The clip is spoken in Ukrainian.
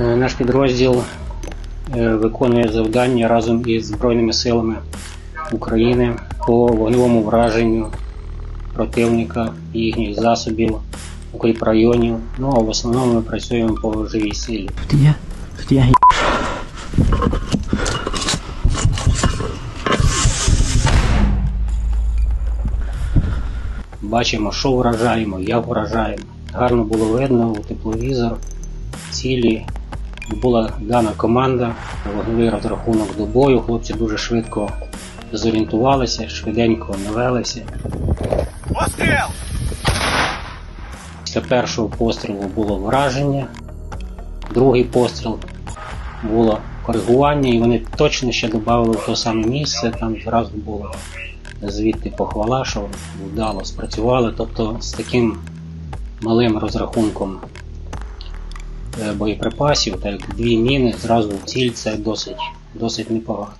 Е, Наш підрозділ е, виконує завдання разом із Збройними силами України по вогневому враженню противника, і їхніх засобів, укріпрайонів. Ну а в основному ми працюємо по живій силі. Бачимо, що вражаємо, як вражаємо. Гарно було видно у тепловізор, цілі. Була дана команда, вогневий розрахунок до бою. Хлопці дуже швидко зорієнтувалися, швиденько навелися. Постріл! Після першого пострілу було враження, другий постріл було коригування, і вони точно ще додали в те саме місце. Там зразу було звідти похвала, що вдало спрацювали. Тобто з таким малим розрахунком боєприпасів, так дві міни зразу в ціль, це досить, досить непогано.